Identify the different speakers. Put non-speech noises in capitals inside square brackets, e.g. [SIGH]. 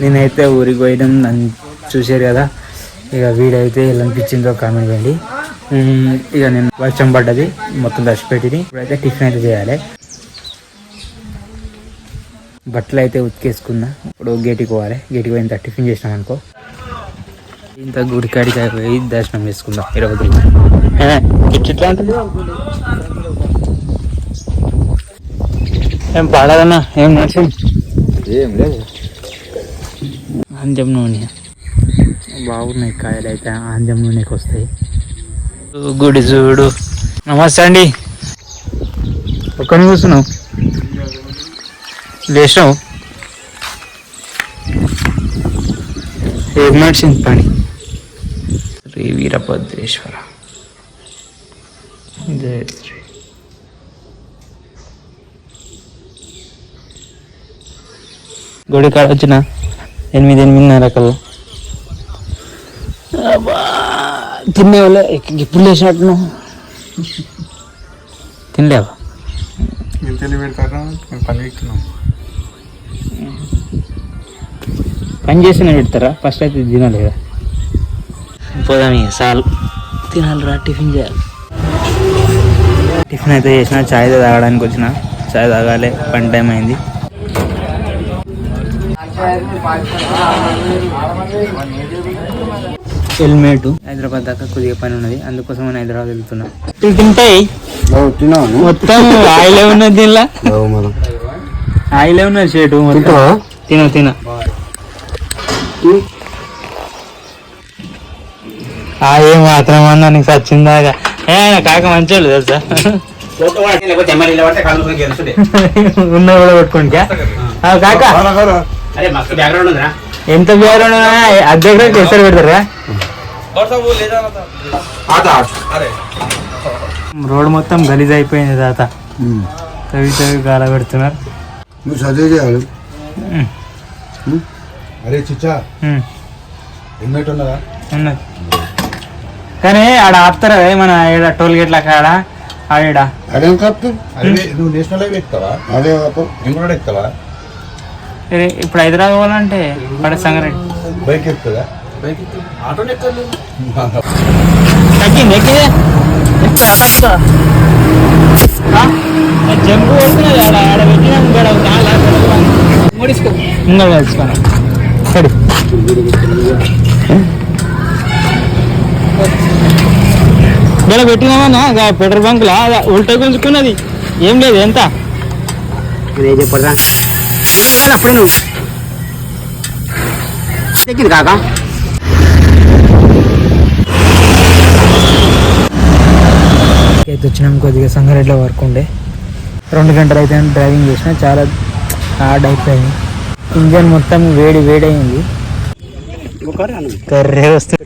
Speaker 1: నేనైతే ఊరికి పోయడం నన్ను చూశారు కదా. ఇక వీడైతే ఎలా అనిపించిందో కామెంట్ చేయండి. ఇక నేను వర్షం పడ్డది మొత్తం దర్శపెట్టి ఇప్పుడైతే టిఫిన్ అయితే చేయాలి. బట్టలు అయితే ఉతికేసుకున్నా. ఇప్పుడు గేటికి పోవాలి. గేటికి పోయిన టిఫిన్ చేసినాం అనుకో. ఇంత గుడికాడికి పోయి దర్శనం చేసుకుందాం. ఈరోజు ఇట్లా ఉంటుంది ఏం పాడదన్నా ఏం నచ్చింది
Speaker 2: ఏం లేదు.
Speaker 1: ఆంజం నూనె. బాగున్నాయి కాయలు అయితే ఆంజం నూనెకి వస్తాయి. గుడి చూడు. నమస్తే అండి. ఒక్కని కూర్చున్నావు? లేచినావు? ఏం నడిచింది పని? శ్రీ వీరభద్రేశ్వర. జయ శ్రీ. గుడి కాడ వచ్చిన? ఎనిమిది ఎనిమిదిన్నర కల్లా తినేవాళ్ళే ఇప్పుడు లేచినట్టు తినలేవా?
Speaker 2: పెడతారా పని
Speaker 1: పని చేసిన పెడతారా? ఫస్ట్ అయితే తినాలి కదా. పోదాం ఇక చాలు. తినాలిరా టిఫిన్ చేయాలి. టిఫిన్ అయితే చేసిన చాయ్ తాగడానికి వచ్చిన. చాయ్ తాగాలి పని టైం అయింది. హెల్మెట్. హైదరాబాద్ దాకా కొద్దిగా పని ఉన్నది. అందుకోసం నేను హైదరాబాద్ వెళ్తున్నా. తింటాయి? మొత్తం ఆయిలే ఉన్నది దీనిలో?
Speaker 2: మనం
Speaker 1: ఆయిలే ఉన్నది షేటు మొత్తం. తిన తిన. ఆ ఏం మాత్రం అన్నా నీకు సచ్చిందాగా. ఏ ఆయన కాక మంచోళ్ళు తెలుసా? [LAUGHS] ఉన్న కూడా పెట్టుకోండి కాక.
Speaker 3: బ్యాక్గ్రౌండ్
Speaker 1: ఎంత బ్యాగ్రౌండ్ అద్దెకి ఎసరు పెడతారా రోడ్ మొత్తం గలీజ్ అయిపోయింది తాత. తవి తవి గాల పెడుతున్నారు.
Speaker 2: నువ్వు చదివి చేయాలి. అరే చిచ్చా. హెల్మెట్ ఉన్నదా?
Speaker 1: ఉన్నది. కానీ ఆడ ఆపుతారా? మన ఈడ టోల్ గేట్ల కాడ? ఆడ
Speaker 2: అదేం అరే నువ్వు నేషనల్ హైవే ఎక్కుతావా అదే ఎక్కుతావా
Speaker 1: ఇప్పుడు హైదరాబాద్ పోవాలంటే పడ సంగారెడ్డి
Speaker 2: బైక్ ఎక్కుతుందా బైక్ ఆటోనే ఎక్కలేదు
Speaker 1: తగ్గింది ఎక్కిదే. ఇప్పుడు అటస్తా జంపు కొడుతున్నది ఆడ ఆడ పెట్టినాం ఇంకా సరే ఇక్కడ పెట్టినామన్నా పెట్రోల్ బంక్లా ఉల్టా గుంజుకున్నది. ఏం లేదు ఎంత?
Speaker 3: చెప్పరా అప్పుడే నువ్వు ఎక్కింది కాక.
Speaker 1: అయితే వచ్చినాం కొద్దిగా సంగారెడ్డిలో వర్క్ ఉండే. రెండు గంటలు అయితే డ్రైవింగ్ చేసిన చాలా హార్డ్ అయిపోయింది. ఇంజన్ మొత్తం వేడి వేడి అయింది కర్రే వస్తుంది